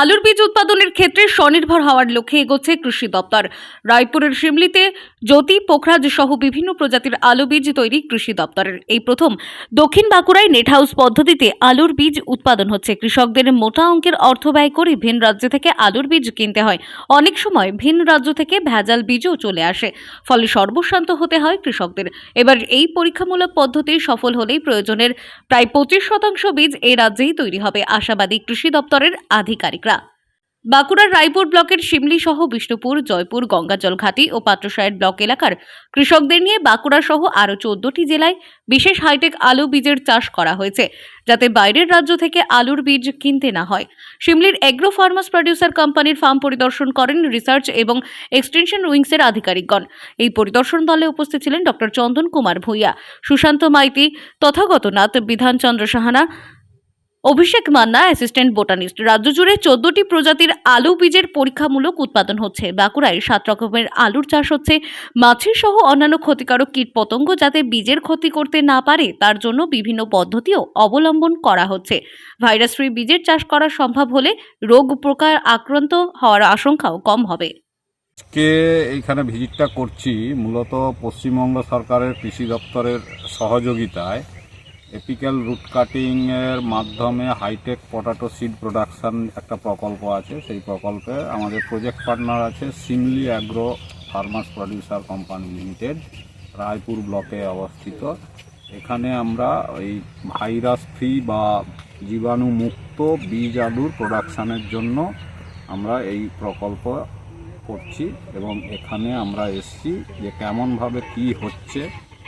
আলুর বীজ উৎপাদনের ক্ষেত্রে স্বনির্ভর হওয়ার লক্ষ্যে এগোচ্ছে কৃষি দপ্তর। রায়পুরের শিমলিতে জ্যোতি পোখরাজ সহ বিভিন্ন প্রজাতির আলু বীজ তৈরি কৃষি দপ্তরের। এই প্রথম দক্ষিণ বাঁকুড়ায় নেট হাউস পদ্ধতিতে আলুর বীজ উৎপাদন হচ্ছে। কৃষকদের মোটা অঙ্কের অর্থ ব্যয় করে ভিন রাজ্য থেকে আলুর বীজ কিনতে হয়। অনেক সময় ভিন রাজ্য থেকে ভেজাল বীজও চলে আসে। ফলে সর্বশান্ত হতে হয় কৃষকদের। এবার এই পরীক্ষামূলক পদ্ধতি সফল হলেই প্রয়োজনের প্রায় পঁচিশ শতাংশ বীজ এ রাজ্যেই তৈরি হবে। আশাবাদী কৃষি দপ্তরের আধিকারিকরা বাঁকুড়ার রায়পুর ব্লকের শিমলি সহ বিষ্ণুপুর, জয়পুর, গঙ্গাজল ঘাটি ও পাত্রসায়ের ব্লক এলাকার কৃষকদের নিয়ে বাঁকুড়া সহ আরও চোদ্দটি জেলায় বিশেষ হাইটেক আলু বীজের চাষ করা হয়েছে, যাতে বাইরের রাজ্য থেকে আলুর বীজ কিনতে না হয়। শিমলির এগ্রো ফার্মাস প্রডিউসার কোম্পানির ফার্ম পরিদর্শন করেন রিসার্চ এবং এক্সটেনশন উইংসের আধিকারিকগণ। এই পরিদর্শন দলে উপস্থিত ছিলেন doctor Chandan Kumar Bhuiyan, Sushanta Maiti, Tathagata Nath Bidhanchandra Sahana Abhishek Manna assistant botanist রাজ্য জুড়ে চোদ্দটি প্রজাতির আলু বীজের পরীক্ষামূলক উৎপাদন হচ্ছে। বাঁকুড়ায় সাত রকমের আলুর চাষ হচ্ছে। মাছির সহ অন্যান্য ক্ষতিকারক কীটপতঙ্গ যাতে বীজের ক্ষতি করতে না পারে, তার জন্য বিভিন্ন পদ্ধতিও অবলম্বন করা হচ্ছে। ভাইরাস ফ্রি বীজের চাষ করা সম্ভব হলে রোগ প্রকার আক্রান্ত হওয়ার আশঙ্কাও কম হবে। আজকে এইখানে ভিজিটটা করছি। মূলত পশ্চিমবঙ্গ সরকারের কৃষি দপ্তরের সহযোগিতায় এপিক্যাল রুট কাটিংয়ের মাধ্যমে হাইটেক পটাটো সিড প্রোডাকশন একটা প্রকল্প আছে। সেই প্রকল্পে আমাদের প্রজেক্ট পার্টনার আছে Simli agro farmers producer company limited Raipur ব্লকে অবস্থিত। এখানে আমরা এই ভাইরাস ফ্রি বা জীবাণুমুক্ত বীজ আলুর প্রোডাকশানের জন্য আমরা এই প্রকল্প করছি এবং এখানে আমরা এসছি যে কেমনভাবে কি হচ্ছে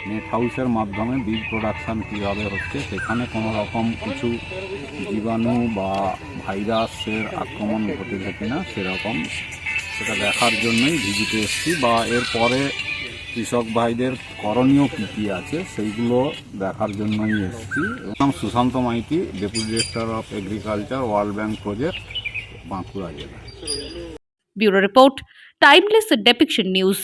নেট হাউসের মাধ্যমে বীজ প্রোডাকশান কীভাবে হচ্ছে, সেখানে কোনো রকম কিছু জীবাণু বা ভাইরাসের আক্রমণ ঘটেছে কিনা সেরকম সেটা দেখার জন্যই ভিজিটে এসছি। বা এরপরে কৃষক ভাইদের করণীয় কী কী আছে, সেইগুলো দেখার জন্যই এসছি। নাম Sushanta Maiti, deputy director of agriculture World Bank project, Bankura জেলা। Bureau report, timeless depiction news.